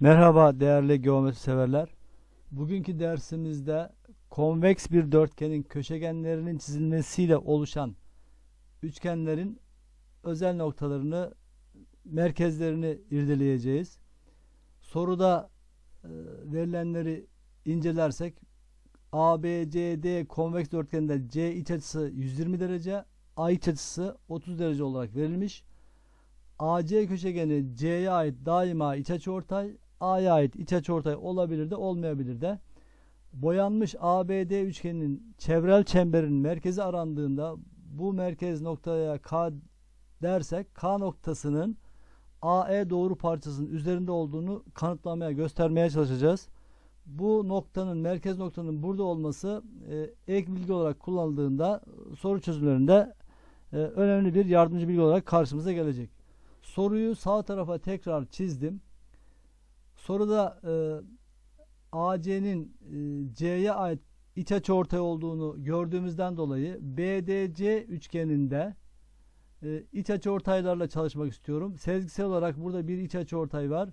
Merhaba değerli geometri severler. Bugünkü dersimizde konveks bir dörtgenin köşegenlerinin çizilmesiyle oluşan üçgenlerin özel noktalarını, merkezlerini irdeleyeceğiz. Soruda e, verilenleri incelersek ABCD konveks dörtgeninde C iç açısı 120 derece, A iç açısı 30 derece olarak verilmiş. AC köşegeni C'ye ait daima iç açıortay, A'ya ait iç açıortay olabilir de olmayabilir de. Boyanmış ABD üçgeninin çevrel çemberin merkezi arandığında bu merkez noktaya K dersek K noktasının AE doğru parçasının üzerinde olduğunu kanıtlamaya, göstermeye çalışacağız. Bu noktanın, merkez noktanın burada olması e, ek bilgi olarak kullanıldığında soru çözümlerinde e, önemli bir yardımcı bilgi olarak karşımıza gelecek. Soruyu sağ tarafa tekrar çizdim. Soruda e, AC'nin e, C'ye ait iç açıortay olduğunu gördüğümüzden dolayı BDC üçgeninde e, iç açıortaylarla çalışmak istiyorum. Sezgisel olarak burada bir iç açıortay var.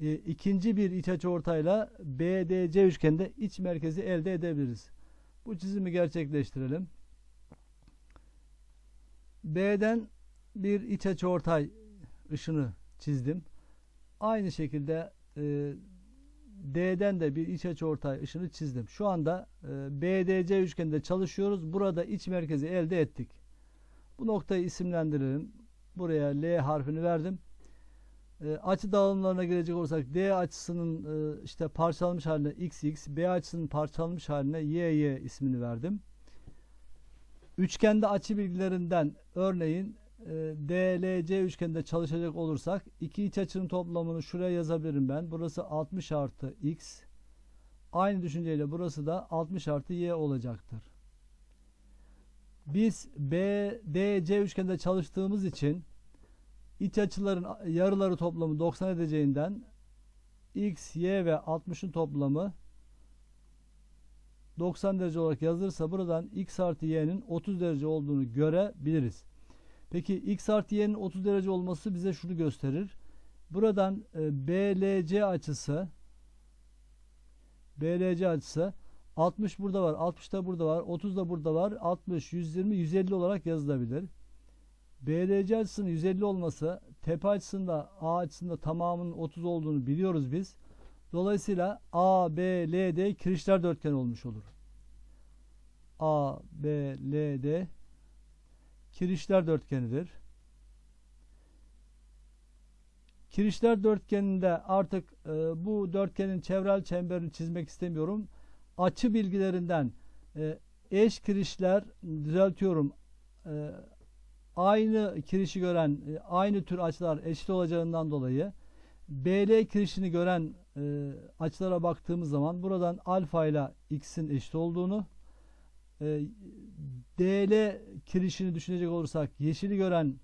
E, ikinci bir iç açıortayla BDC üçgeninde iç merkezi elde edebiliriz. Bu çizimi gerçekleştirelim. B'den bir iç açıortay ışını çizdim. Aynı şekilde e, D'den de bir iç açıortay ışını çizdim. Şu anda e, BDC üçgeninde çalışıyoruz. Burada iç merkezi elde ettik. Bu noktayı isimlendirelim. Buraya L harfini verdim. E, açı dağılımlarına gelecek olursak D açısının e, işte parçalanmış haline XX, B açısının parçalanmış haline YY ismini verdim. Üçgende açı bilgilerinden örneğin DLC üçgeninde çalışacak olursak iki iç açının toplamını şuraya yazabilirim ben. Burası 60 artı X. Aynı düşünceyle burası da 60 artı Y olacaktır. Biz BDC üçgeninde çalıştığımız için iç açıların yarıları toplamı 90 edeceğinden X, Y ve 60'ın toplamı 90 derece olarak yazılırsa buradan X artı Y'nin 30 derece olduğunu görebiliriz. Peki X artı Y'nin 30 derece olması bize şunu gösterir. Buradan e, BLC açısı BLC açısı 60 burada var, 60 da burada var, 30 da burada var, 60, 120, 150 olarak yazılabilir. BLC açısının 150 olması tepe açısında A açısında tamamının 30 olduğunu biliyoruz biz. Dolayısıyla A, B, L, D kirişler dörtgen olmuş olur. A, B, L, D kirişler dörtgenidir. Kirişler dörtgeninde artık e, bu dörtgenin çevrel çemberini çizmek istemiyorum. Açı bilgilerinden e, eş kirişler düzeltiyorum. E, aynı kirişi gören e, aynı tür açılar eşit olacağından dolayı BL kirişini gören e, açılara baktığımız zaman buradan alfa ile x'in eşit olduğunu e, DL kirişini düşünecek olursak yeşili gören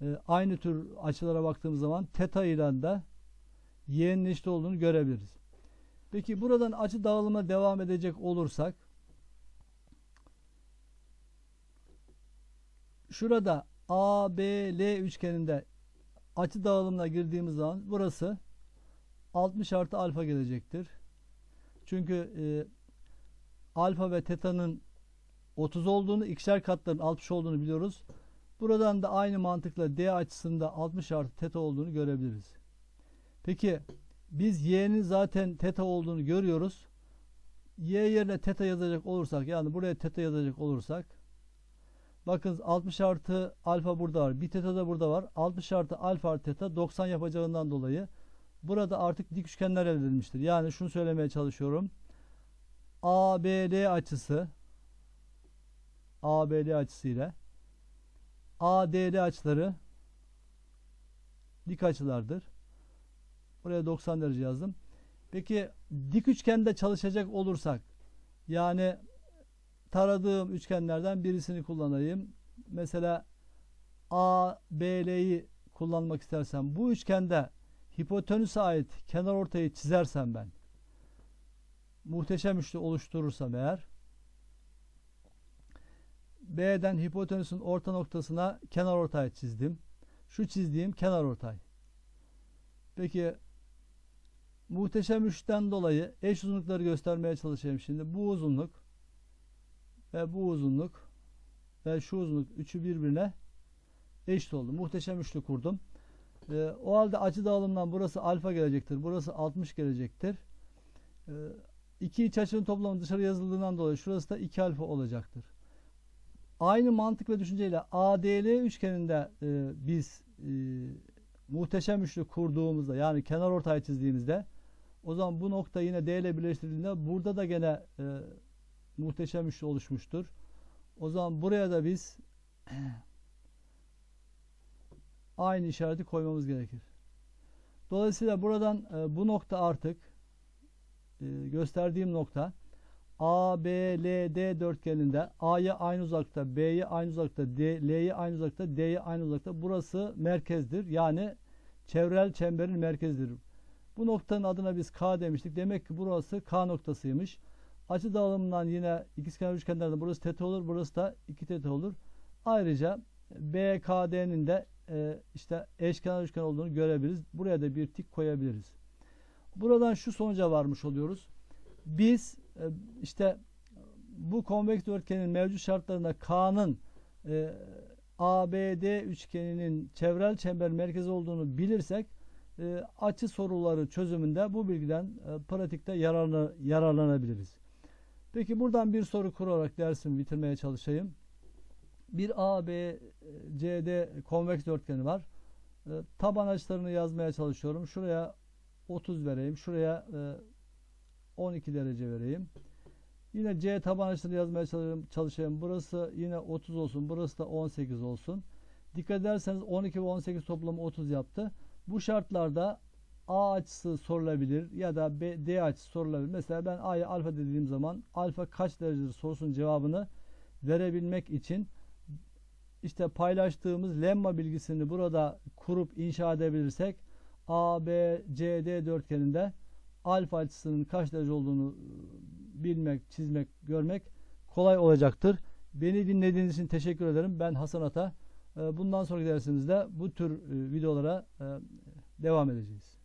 e, aynı tür açılara baktığımız zaman teta ile de y'nin eşit olduğunu görebiliriz. Peki buradan açı dağılıma devam edecek olursak şurada ABL üçgeninde açı dağılımına girdiğimiz zaman burası 60 artı alfa gelecektir. Çünkü e, alfa ve teta'nın 30 olduğunu, ikişer katların 60 olduğunu biliyoruz. Buradan da aynı mantıkla D açısında 60 artı teta olduğunu görebiliriz. Peki biz y'nin zaten teta olduğunu görüyoruz. Y yerine teta yazacak olursak yani buraya teta yazacak olursak bakın 60 artı alfa burada var. Bir teta da burada var. 60 artı alfa artı teta 90 yapacağından dolayı burada artık dik üçgenler elde edilmiştir. Yani şunu söylemeye çalışıyorum. ABL açısı ABD açısıyla ADL açıları dik açılardır. Buraya 90 derece yazdım. Peki dik üçgende çalışacak olursak yani taradığım üçgenlerden birisini kullanayım. Mesela ABL'yi kullanmak istersem bu üçgende hipotenüse ait kenar ortayı çizersem ben muhteşem üçlü oluşturursam eğer B'den hipotenüsün orta noktasına kenar ortay çizdim. Şu çizdiğim kenar ortay. Peki muhteşem üçten dolayı eş uzunlukları göstermeye çalışayım şimdi. Bu uzunluk ve bu uzunluk ve şu uzunluk üçü birbirine eşit oldu. Muhteşem üçlü kurdum. Ee, o halde açı dağılımından burası alfa gelecektir. Burası 60 gelecektir. Ee, iki iç açının toplamı dışarı yazıldığından dolayı şurası da 2 alfa olacaktır. Aynı mantık ve düşünceyle ADL üçgeninde e, biz e, muhteşem üçlü kurduğumuzda yani kenar ortay çizdiğimizde o zaman bu nokta yine D ile birleştirildiğinde burada da gene e, muhteşem üçlü oluşmuştur. O zaman buraya da biz aynı işareti koymamız gerekir. Dolayısıyla buradan e, bu nokta artık e, gösterdiğim nokta A, B, L, D dörtgeninde A'ya aynı uzakta, B'ye aynı uzakta, L'ye aynı uzakta, D'ye aynı uzakta. Burası merkezdir. Yani çevrel çemberin merkezidir. Bu noktanın adına biz K demiştik. Demek ki burası K noktasıymış. Açı dağılımından yine ikizkenar üçgenlerden burası teta olur, burası da 2 teta olur. Ayrıca BKD'nin de e, işte eşkenar üçgen olduğunu görebiliriz. Buraya da bir tik koyabiliriz. Buradan şu sonuca varmış oluyoruz. Biz işte bu konveks dörtgenin mevcut şartlarında K'nın e, ABD üçgeninin çevrel çember merkezi olduğunu bilirsek e, açı soruları çözümünde bu bilgiden e, pratikte yararlı, yararlanabiliriz. Peki buradan bir soru kurarak dersimi bitirmeye çalışayım. Bir ABCD konveks dörtgeni var. E, taban açılarını yazmaya çalışıyorum. Şuraya 30 vereyim. Şuraya e, 12 derece vereyim. Yine C taban açılarını yazmaya çalışayım. Burası yine 30 olsun. Burası da 18 olsun. Dikkat ederseniz 12 ve 18 toplamı 30 yaptı. Bu şartlarda A açısı sorulabilir ya da B, D açısı sorulabilir. Mesela ben A'ya alfa dediğim zaman alfa kaç derecedir sorusunun cevabını verebilmek için işte paylaştığımız lemma bilgisini burada kurup inşa edebilirsek A, B, C, D dörtgeninde alfa açısının kaç derece olduğunu bilmek, çizmek, görmek kolay olacaktır. Beni dinlediğiniz için teşekkür ederim. Ben Hasan Ata. Bundan sonraki dersimizde bu tür videolara devam edeceğiz.